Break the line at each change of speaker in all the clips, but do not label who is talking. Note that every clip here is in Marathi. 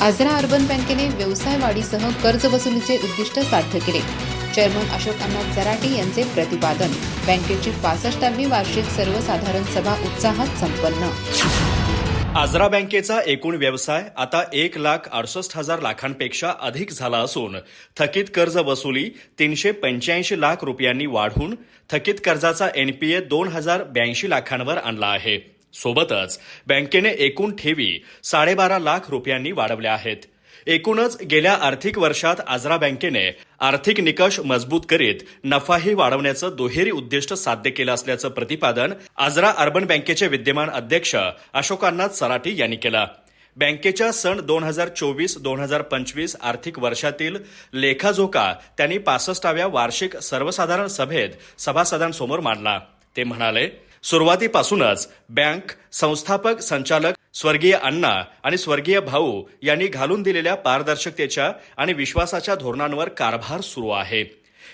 आजरा अर्बन बँकेने व्यवसाय वाढीसह कर्ज वसुलीचे उद्दिष्ट साध्य केले. चेअरमन अशोक अण्णा जराटे यांचे प्रतिपादन. बँकेची पासष्टावी वार्षिक सर्वसाधारण सभा उत्साहात संपन्न.
आजरा बँकेचा एकूण व्यवसाय आता एक लाख अडुसष्ट हजार लाखांपेक्षा अधिक झाला असून थकीत कर्ज वसुली तीनशे पंच्याऐंशी लाख रुपयांनी वाढून थकीत कर्जाचा एनपीए दोन हजार ब्याऐंशी लाखांवर आणला आहे. सोबतच बँकेने एकूण ठेवी साडेबारा लाख रुपयांनी वाढवल्या आहेत. एकूणच गेल्या आर्थिक वर्षात आजरा बँकेने आर्थिक निकष मजबूत करीत नफाही वाढवण्याचं दुहेरी उद्दिष्ट साध्य केलं असल्याचं प्रतिपादन आजरा अर्बन बँकेचे विद्यमान अध्यक्ष अशोकांनाथ सराटी यांनी केलं. बँकेच्या सन दोन हजार चोवीस दोन हजार पंचवीस आर्थिक वर्षातील लेखाजोखा त्यांनी पासष्टाव्या वार्षिक सर्वसाधारण सभेत सभासदांसमोर मांडला. ते म्हणाले सुरुवातीपासूनच बँक संस्थापक संचालक स्वर्गीय अण्णा आणि स्वर्गीय भाऊ यांनी घालून दिलेल्या पारदर्शकतेच्या आणि विश्वासाच्या धोरणांवर कारभार सुरू आहे.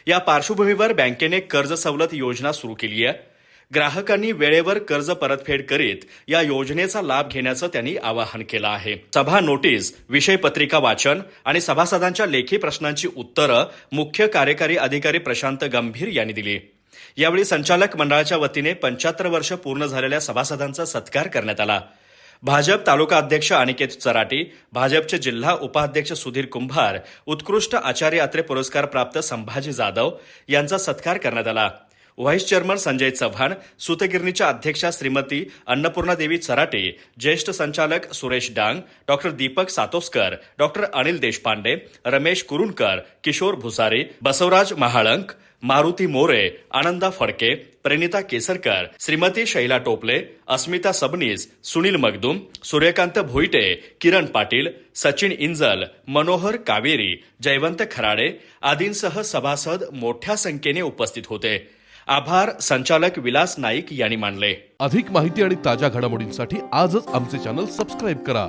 या पार्श्वभूमीवर बँकेने कर्ज सवलत योजना सुरू केली आहे. ग्राहकांनी वेळेवर कर्ज परतफेड करीत या योजनेचा लाभ घेण्याचं त्यांनी आवाहन केलं आहे. सभा नोटीस विषय पत्रिका वाचन आणि सभासदांच्या लेखी प्रश्नांची उत्तरं मुख्य कार्यकारी अधिकारी प्रशांत गंभीर यांनी दिली. यावेळी संचालक मंडळाच्या वतीने पंच्याहत्तर वर्ष पूर्ण झालेल्या सभासदांचा सत्कार करण्यात आला. भाजप तालुका अध्यक्ष अनिकेत चराटी भाजपचे जिल्हा उपाध्यक्ष सुधीर कुंभार उत्कृष्ट आचार्य अत्रे पुरस्कार प्राप्त संभाजी जाधव यांचा सत्कार करण्यात आला. व्हाईस चेअरमन संजय चव्हाण सुतगिरणीच्या अध्यक्षा श्रीमती अन्नपूर्णा देवी चराटे ज्येष्ठ संचालक सुरेश डांग डॉक्टर दीपक सातोस्कर डॉक्टर अनिल देशपांडे रमेश कुरुणकर किशोर भुसारे बसवराज महाळंक मारुती मोरे आनंदा फडके प्रणिता केसरकर श्रीमती शैला टोपले अस्मिता सबनीस सुनील मगदूम सूर्यकांत भोईटे किरण पाटील सचिन इंजल मनोहर कावेरी जयवंत खराडे आदींसह सभासद मोठ्या संख्येने उपस्थित होते. आभार संचालक विलास नाईक यांनी मानले.
अधिक माहिती आणि ताज्या घडामोडींसाठी आजच आमचे चॅनल सबस्क्राईब करा.